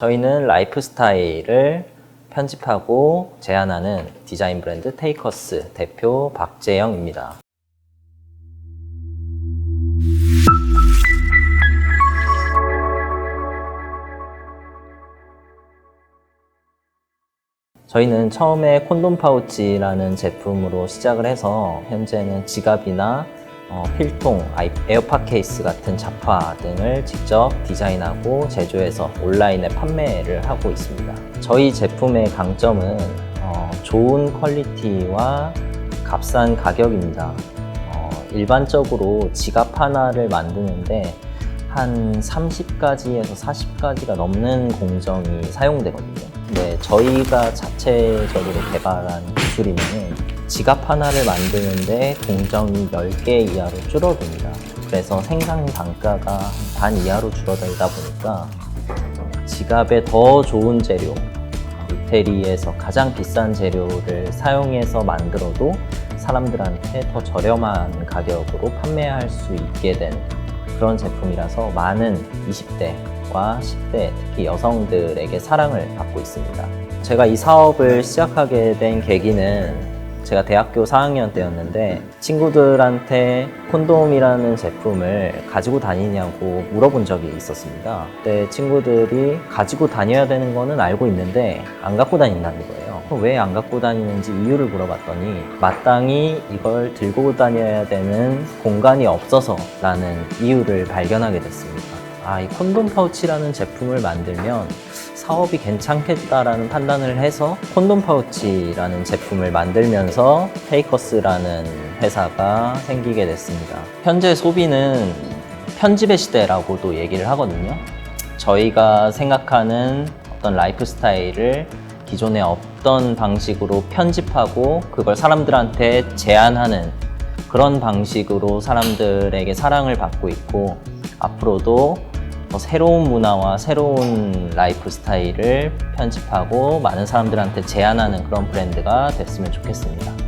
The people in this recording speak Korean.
저희는 라이프 스타일을 편집하고 제안하는 디자인 브랜드 테이커스 대표 박재영입니다. 저희는 처음에 콘돔 파우치라는 제품으로 시작을 해서 현재는 지갑이나 어, 필통, 에어팟 케이스 같은 잡화 등을 직접 디자인하고 제조해서 온라인에 판매를 하고 있습니다. 저희 제품의 강점은 어, 좋은 퀄리티와 값싼 가격입니다. 어, 일반적으로 지갑 하나를 만드는데 한 30가지에서 40가지가 넘는 공정이 사용되거든요. 근데 저희가 자체적으로 개발한 기술이면 지갑 하나를 만드는데 공정이 10개 이하로 줄어듭니다. 그래서 생산 단가가 반 이하로 줄어들다 보니까 지갑에 더 좋은 재료, 이태리에서 가장 비싼 재료를 사용해서 만들어도 사람들한테 더 저렴한 가격으로 판매할 수 있게 된 그런 제품이라서 많은 20대와 10대, 특히 여성들에게 사랑을 받고 있습니다. 제가 이 사업을 시작하게 된 계기는 제가 대학교 4학년 때였는데 친구들한테 콘돔이라는 제품을 가지고 다니냐고 물어본 적이 있었습니다. 그때 친구들이 가지고 다녀야 되는 거는 알고 있는데 안 갖고 다닌다는 거예요. 왜 안 갖고 다니는지 이유를 물어봤더니 마땅히 이걸 들고 다녀야 되는 공간이 없어서 라는 이유를 발견하게 됐습니다. 아, 이 콘돔 파우치라는 제품을 만들면 사업이 괜찮겠다라는 판단을 해서 콘돔 파우치라는 제품을 만들면서 테이커스라는 회사가 생기게 됐습니다. 현재 소비는 편집의 시대라고도 얘기를 하거든요. 저희가 생각하는 어떤 라이프 스타일을 기존에 없던 방식으로 편집하고 그걸 사람들한테 제안하는 그런 방식으로 사람들에게 사랑을 받고 있고 앞으로도 더 새로운 문화와 새로운 라이프 스타일을 편집하고 많은 사람들한테 제안하는 그런 브랜드가 됐으면 좋겠습니다.